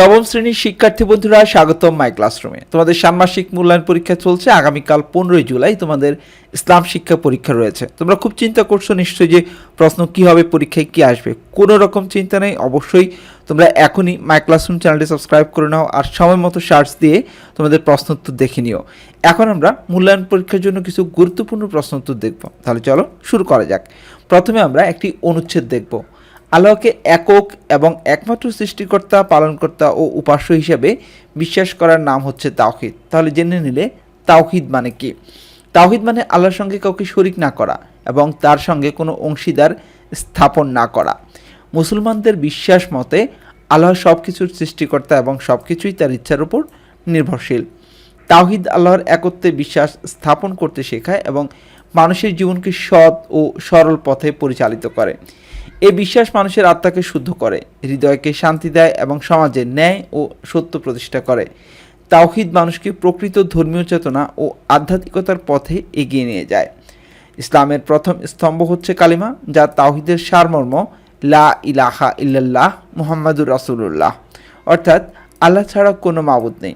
নবম শ্রেণির শিক্ষার্থী বন্ধুরা, স্বাগতম মাই ক্লাসরুমে তোমাদের ষান্মাসিক মূল্যায়ন পরীক্ষা চলছে। আগামীকাল পনেরোই জুলাই তোমাদের ইসলাম শিক্ষা পরীক্ষা রয়েছে। তোমরা খুব চিন্তা করছ নিশ্চয়ই যে প্রশ্ন কি হবে, পরীক্ষায় কি আসবে। কোনো রকম চিন্তা নেই। অবশ্যই তোমরা এখনই মাই ক্লাসরুম চ্যানেলটি সাবস্ক্রাইব করে নাও আর সময় মতো সার্চ দিয়ে তোমাদের প্রশ্ন উত্তর দেখে নিও। এখন আমরা মূল্যায়ন পরীক্ষার জন্য কিছু গুরুত্বপূর্ণ প্রশ্ন উত্তর দেখব। তাহলে চলো শুরু করা যাক। প্রথমে আমরা একটি অনুচ্ছেদ দেখব। আল্লাহকে একক এবং একমাত্র সৃষ্টিকর্তা, পালনকর্তা ও উপাস্য হিসাবে বিশ্বাস করার নাম হচ্ছে তাওহিদ। তাহলে জেনে নিলে তাওহিদ মানে কি? তাওহিদ মানে আল্লাহর সঙ্গে কাউকে শরিক না করা এবং তার সঙ্গে কোনো অংশীদার স্থাপন না করা। মুসলমানদের বিশ্বাস মতে আল্লাহ সব কিছুর সৃষ্টিকর্তা এবং সব কিছুই তার ইচ্ছার উপর নির্ভরশীল। তাওহিদ আল্লাহর একত্রে বিশ্বাস স্থাপন করতে শেখায় এবং মানুষের জীবনকে সৎ ও সরল পথে পরিচালিত করে। এই বিশ্বাস মানুষের আত্মাকে শুদ্ধ করে, হৃদয়কে শান্তি দেয় এবং সমাজে ন্যায় ও সত্য প্রতিষ্ঠা করে। তাওহিদ মানুষকে প্রকৃত ধর্মীয় চেতনা ও আধ্যাত্মিকতার পথে এগিয়ে নিয়ে যায়। ইসলামের প্রথম স্তম্ভ হচ্ছে কালিমা, যা তাওহিদের সারমর্ম, লা ইলাহা ইল্লাল্লাহ মুহাম্মাদুর রাসূলুল্লাহ। অর্থাৎ আল্লাহ ছাড়া কোনো মাবুদ নেই।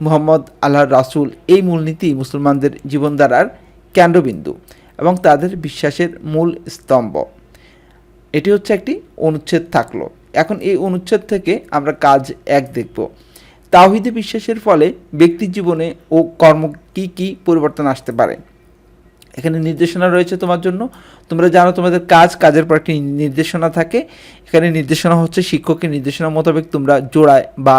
মুহাম্মদ আল্লাহর রাসূল এই মূলনীতি মুসলমানদের জীবনধারার কেন্দ্রবিন্দু এবং তাদের বিশ্বাসের মূল স্তম্ভ। এটি হচ্ছে একটি অনুচ্ছেদ থাকল। এখন এই অনুচ্ছেদ থেকে আমরা কাজ এক দেখব। তাওহিদে বিশ্বাসের ফলে ব্যক্তির জীবনে ও কর্ম কি কি পরিবর্তন আসতে পারে? এখানে নির্দেশনা রয়েছে তোমার জন্য। তোমরা জানো তোমাদের কাজ, কাজের পর একটি নির্দেশনা থাকে। এখানে নির্দেশনা হচ্ছে শিক্ষকের নির্দেশনা মোতাবেক তোমরা জোড়ায় বা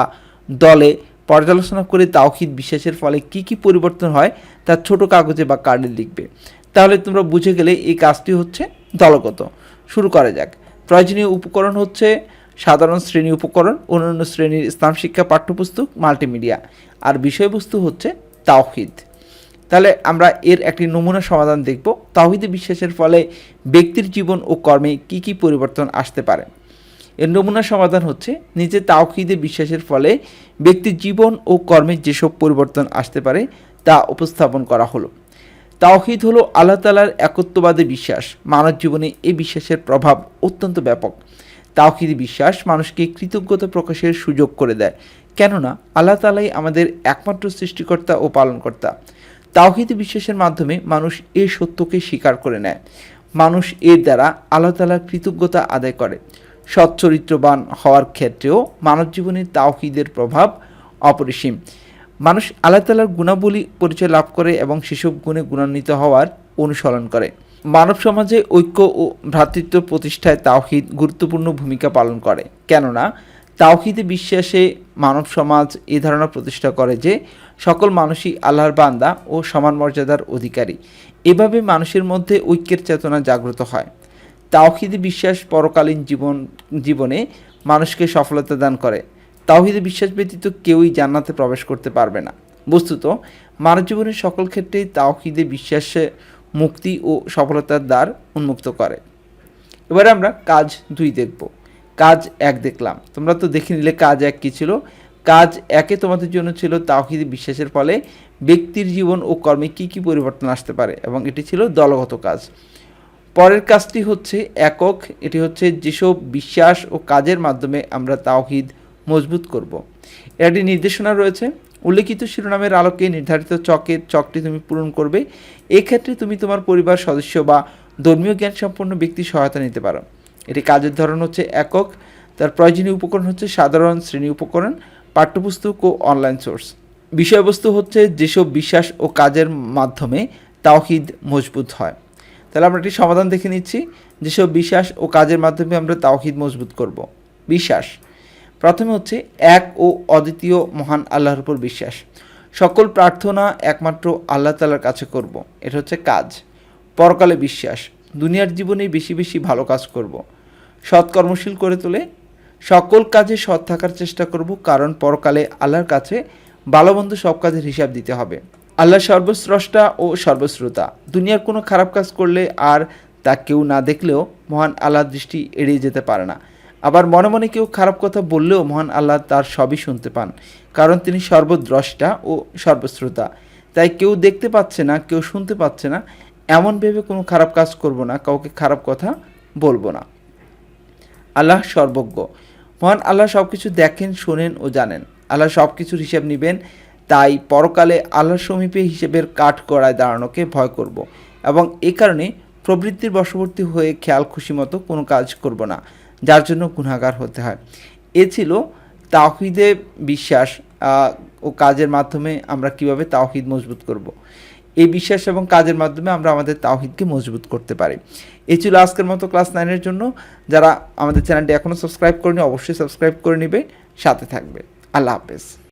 দলে পর্যালোচনা করে তাওহিদ বিশ্বাসের ফলে কি কি পরিবর্তন হয় তার ছোট কাগজে বা কার্ডে লিখবে। তাহলে তোমরা বুঝে গেলে এই কাজটি হচ্ছে দলগত। শুরু করা যাক। প্রয়োজনীয় উপকরণ হচ্ছে সাধারণ শ্রেণি উপকরণ, অন্যান্য শ্রেণির ইসলাম শিক্ষা পাঠ্যপুস্তক, মাল্টিমিডিয়া। আর বিষয়বস্তু হচ্ছে তাওহিদ। তাহলে আমরা এর একটি নমুনা সমাধান দেখব। তাওহিদে বিশ্বাসের ফলে ব্যক্তির জীবন ও কর্মে কি কি পরিবর্তন আসতে পারে। এর নমুনা সমাধান হচ্ছে নিজে তাওহিদে বিশ্বাসের ফলে ব্যক্তির জীবন ও কর্মে যেসব পরিবর্তন আসতে পারে তা উপস্থাপন করা হলো। তাওহিদ হলো আল্লাহ তালার একত্ববাদে বিশ্বাস। মানব জীবনে এই বিশ্বাসের প্রভাব অত্যন্ত ব্যাপক। তাওহিদি বিশ্বাস মানুষকে কৃতজ্ঞতা প্রকাশের সুযোগ করে দেয়। কেননা, আল্লাহ তালাই আমাদের একমাত্র সৃষ্টিকর্তা ও পালনকর্তা। তাওহিদি বিশ্বাসের মাধ্যমে মানুষ এ সত্যকে স্বীকার করে নেয়। মানুষ এর দ্বারা আল্লাহ তালার কৃতজ্ঞতা আদায় করে। সচ্চরিত্রবান হওয়ার ক্ষেত্রেও মানব জীবনে তাওহিদের প্রভাব অপরিসীম। মানুষ আল্লাহ তালার গুণাবলী পরিচয় লাভ করে এবং সেসব গুণে গুণান্বিত হওয়ার অনুসরণ করে। মানব সমাজে ঐক্য ও ভ্রাতৃত্ব প্রতিষ্ঠায় তাওহিদ গুরুত্বপূর্ণ ভূমিকা পালন করে। কেননা, তাওহিদে বিশ্বাসে মানব সমাজ এ ধারণা প্রতিষ্ঠা করে যে, সকল মানুষই আল্লাহর বান্দা ও সমান মর্যাদার অধিকারী। এভাবে মানুষের মধ্যে ঐক্যের চেতনা জাগ্রত হয়। তাওহিদে বিশ্বাস পরকালীন জীবন, জীবনে মানুষকে সফলতা দান করে। তাওহিদে বিশ্বাস ব্যতীত কেউই জান্নাতে প্রবেশ করতে পারবে না। বস্তুত, মানব জীবনের সকল ক্ষেত্রেই তাওহিদে বিশ্বাসে মুক্তি ও সফলতার দ্বার উন্মুক্ত করে। এবারে আমরা কাজ দুই দেখব। কাজ এক দেখলাম। তোমরা তো দেখে নিলে কাজ এক কী ছিল? কাজ একে তোমাদের জন্য ছিল তাওহিদে বিশ্বাসের ফলে ব্যক্তির জীবন ও কর্মে কী কী পরিবর্তন আসতে পারে এবং এটি ছিল দলগত কাজ। পরের কাজটি হচ্ছে একক। এটি হচ্ছে যেসব বিশ্বাস ও কাজের মাধ্যমে আমরা তাওহিদ মজবুত করব। এর একটি নির্দেশনা রয়েছে। উল্লেখিত শিরোনামের আলোকে নির্ধারিত চকের চকটি তুমি পূরণ করবে। এক্ষেত্রে তুমি তোমার পরিবার, সদস্য বা ধর্মীয় জ্ঞান সম্পন্ন ব্যক্তির সহায়তা নিতে পারো। এটি কাজের ধরন হচ্ছে একক। তার প্রয়োজনীয় উপকরণ হচ্ছে সাধারণ শ্রেণি উপকরণ, পাঠ্যপুস্তক ও অনলাইন সোর্স। বিষয়বস্তু হচ্ছে যেসব বিশ্বাস ও কাজের মাধ্যমে তাওহিদ মজবুত হয়। তাহলে আমরা একটি সমাধান দেখে নিচ্ছি। যেসব বিশ্বাস ও কাজের মাধ্যমে আমরা তাওহিদ মজবুত করব। বিশ্বাস। প্রথমে হচ্ছে এক ও অদ্বিতীয় মহান আল্লাহর উপর বিশ্বাস। সকল প্রার্থনা একমাত্র আল্লাহ তালার কাছে করব। এটা হচ্ছে কাজ। পরকালে বিশ্বাস। দুনিয়ার জীবনে বেশি বেশি ভালো কাজ করব। সৎ কর্মশীল করে তোলে। সকল কাজে সৎ থাকার চেষ্টা করব কারণ পরকালে আল্লাহর কাছে ভালো সব কাজের হিসাব দিতে হবে। আল্লাহ সর্বস্রষ্টা ও সর্বশ্রোতা। দুনিয়ার কোনো খারাপ কাজ করলে আর তা কেউ না দেখলেও মহান আল্লাহর দৃষ্টি এড়িয়ে যেতে পারে না। আবার মনে মনে কেউ খারাপ কথা বললেও মহান আল্লাহ তার সবই শুনতে পান, কারণ তিনি সর্বদ্রষ্টা ও সর্বশ্রোতা। তাই কেউ দেখতে পাচ্ছে না, কেউ শুনতে পাচ্ছে না, এমন ভেবে কোনো খারাপ কাজ করব না, কাউকে খারাপ কথা বলব না। আল্লাহ সর্বজ্ঞ। মহান আল্লাহ সব কিছু দেখেন, শোনেন ও জানেন। আল্লাহ সব কিছুর হিসাব নেবেন, তাই পরকালে আল্লাহর সমীপে হিসেবের কাঠ করায় দাঁড়ানোকে ভয় করব। এবং এ কারণে প্রবৃত্তির বশবর্তী হয়ে খেয়াল খুশি মতো কোনো কাজ করব না। যার জন্য গুণাগার হতে হয়। এ ছিল তাওহিদে বিশ্বাস ও কাজের মাধ্যমে আমরা কীভাবে তাওহিদ মজবুত করব। এই বিশ্বাস এবং কাজের মাধ্যমে আমরা আমাদের তাওহিদকে মজবুত করতে পারি। এ ছিল আজকের মতো ক্লাস নাইনের জন্য। যারা আমাদের চ্যানেলটি এখনও সাবস্ক্রাইব করেনি, অবশ্যই সাবস্ক্রাইব করে নেবে। সাথে থাকবে। আল্লাহ হাফেজ।